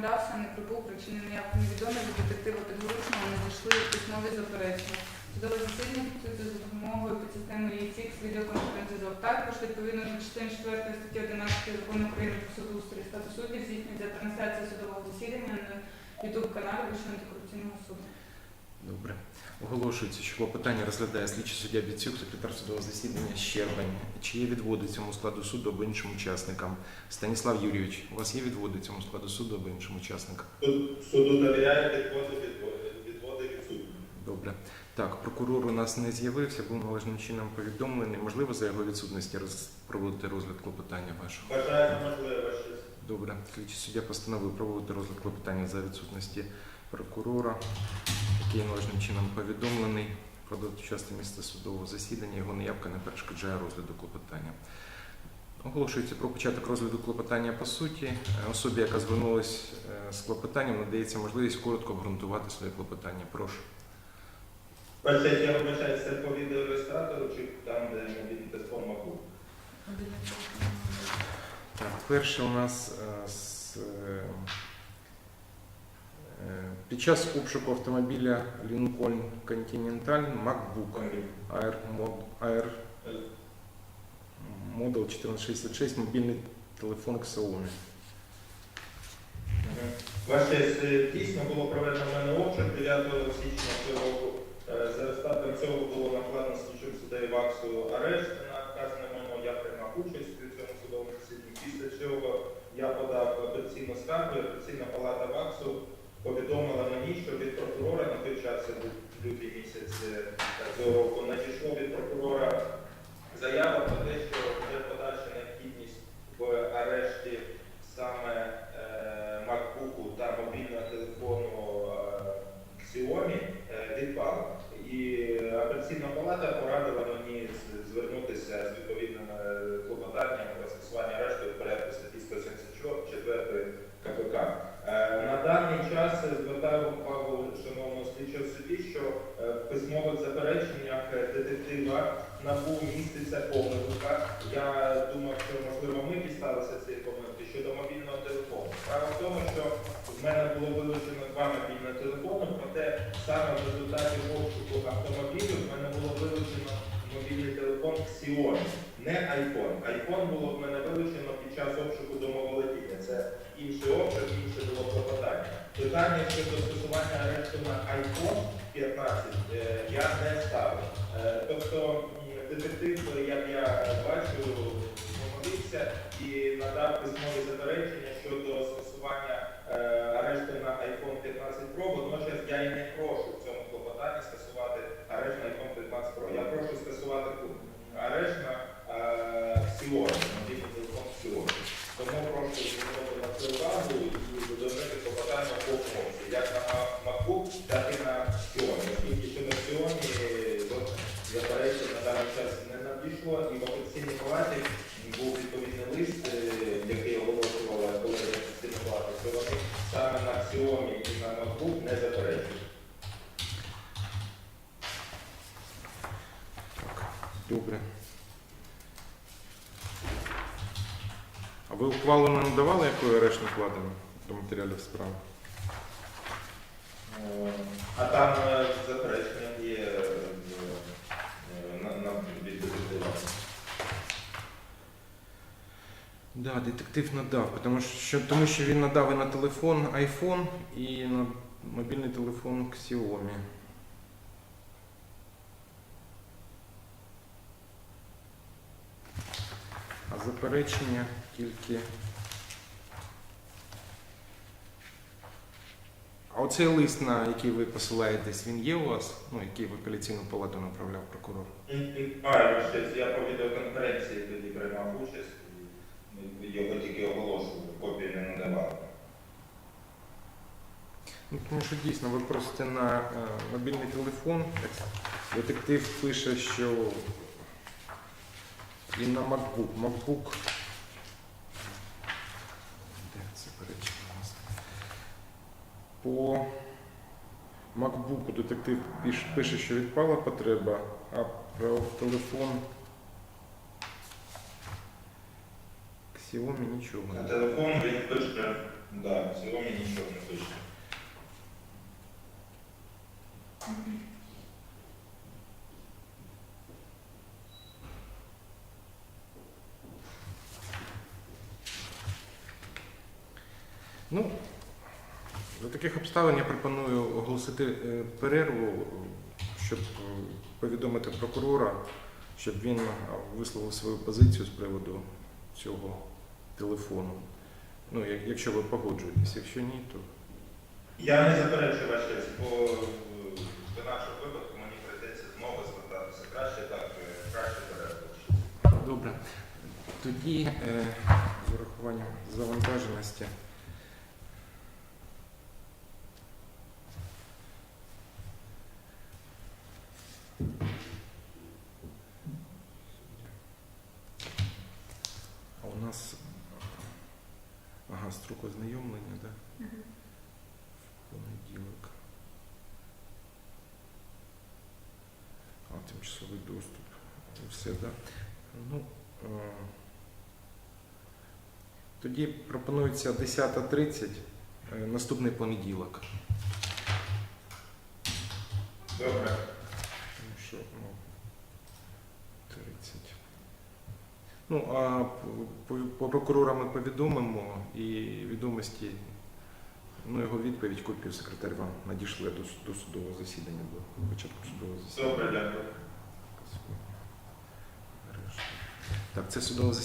надався, не прибув, причини неявки невідомі, від детектива підгручного надійшли письмові заперечення. Судове засідання фіксується за допомогою підсистеми ЄЦІК з відеоконференцзв'язок. Також, відповідно до частини 4 статті 11 Закону України про судоустрій статус суддів здійснюється трансляція судового засідання на YouTube-каналі Вищого антикорупційного суду. Добре. Оголошується, що клопотання розглядає слідчий суддя Біцюк, секретар судового засідання Щербань. Чи є відводи цьому складу суду або іншим учасникам? Станіслав Юрійович, у вас є відводи цьому складу суду або іншим учасникам? Суд, суду довіряє відводи, відводи, відводи відсутні. Добре. Так, прокурор у нас не з'явився, був належним чином повідомлений. Можливо, за його відсутності роз... проводити розгляд клопотання вашого? Вважаю за можливе ваше. Добре. Слідчий суддя постановив проводити розгляд клопотання за відсутності прокурора, який належним чином повідомлений. Продовжити часто місце судового засідання. Його неявка не перешкоджає розгляду клопотання. Оголошується про початок розгляду клопотання по суті. Особі, яка звернулась е, з клопотанням, надається можливість коротко обґрунтувати своє клопотання. Прошу. Перше, я вибачаю, це по відеореєстратору чи там, де мобільний телефон Маку? Так, перше у нас е, з, е, під час обшуку автомобіля Lincoln Continental MacBook Air, Mod- Model 1466, мобільний телефон Xiaomi. Ваше дійсно було проведено в мене обшук 9 січня цього року. Е, За результатом цього було накладено слідчим суддею ВАКСу арешт на вказане майно. Я приймав участь у цьому судовому засіданні. Після цього я подав апеляційну скаргу. Апеляційна палата ВАКСу повідомила мені, що від прокурора на той час це був лютий місяць е, цього року надійшло від прокурора заява про те, що є подальша необхідність в арешті саме е, MacBook та мобільного телефону е, Xiaomi відпала. І апеляційна палата порадила мені з- звернутися з відповідним е, клопотанням про скасування арешту в порядку статті 174 КПК. Е, На даний час звертаю увагу шановного слідчого судді, що е, в письмових запереченнях е, детектива НАБУ міститься помилка. Я думав, що можливо ми дісталися цієї помилки щодо мобільного телефону. Справа в тому, що в мене було вилучено два мобільні телефони, проте саме в результаті обшуку автомобілю в мене було вилучено мобільний телефон Xiaomi, не iPhone. iPhone було в мене вилучено під час обшуку домоволодіння. Це інший обшук, інше було клопотання. Питання щодо арешту на iPhone 15 е, я не ставив. Е, Тобто детектив, як я бачу, помолився і надав письмові заперечення щодо скасування е, арешту на iPhone 15 Pro. Водночас я і не прошу в цьому клопотанні скасувати арешт на iPhone 15 Pro. Я прошу скасувати арешт на надійшло, і в офіційній палаті був відповідний лист, е, який оголошувала колегія офіційної палати, що вони саме на Xiaomi і на MacBook не заперечують. Добре. А ви ухвалу не надавали, якою арешт накладено до матеріалів справи? Е, А там е, заперечення є е, е, на, на від детектива. Да, детектив надав, тому що, тому що він надав і на телефон iPhone, і на мобільний телефон Xiaomi. А заперечення тільки. А оцей лист, на який ви посилаєтесь, він є у вас? Ну, який в апеляційну палату направляв прокурор? А, щось, я по відеоконференції тоді приймав участь, його тільки оголошував, копії не надавав. Ну, тому що дійсно ви просите на е, мобільний телефон. Детектив пише, що і на MacBook. MacBook. Де це перечення у нас? По MacBook детектив пише, що відпала потреба, а про телефон Xiaomi нічого. На телефон він пише Да, цілому нічого не точно. Ну, за таких обставин я пропоную оголосити е, перерву, щоб е, повідомити прокурора, щоб він висловив свою позицію з приводу цього телефону. Ну, як- якщо ви погоджуєтесь, якщо ні, то Я не заперечую ваш по бо е, до нашого випадку мені прийдеться знову звертатися. Краще так, е, краще перерву. добре. Тоді е, з урахуванням завантаженості. А у нас ага, строк ознайомлення, так? Да? В понеділок. А, тимчасовий доступ. Все, так? Да? Ну, е, тоді пропонується 10.30, е, наступний понеділок. Добре. Тому що, ну, 30. Ну, а по, прокурора ми повідомимо і відомості, ну, його відповідь, копію секретар вам надійшли до, до судового засідання, до початку судового засідання. Добре, дякую. Так, це судове засідання.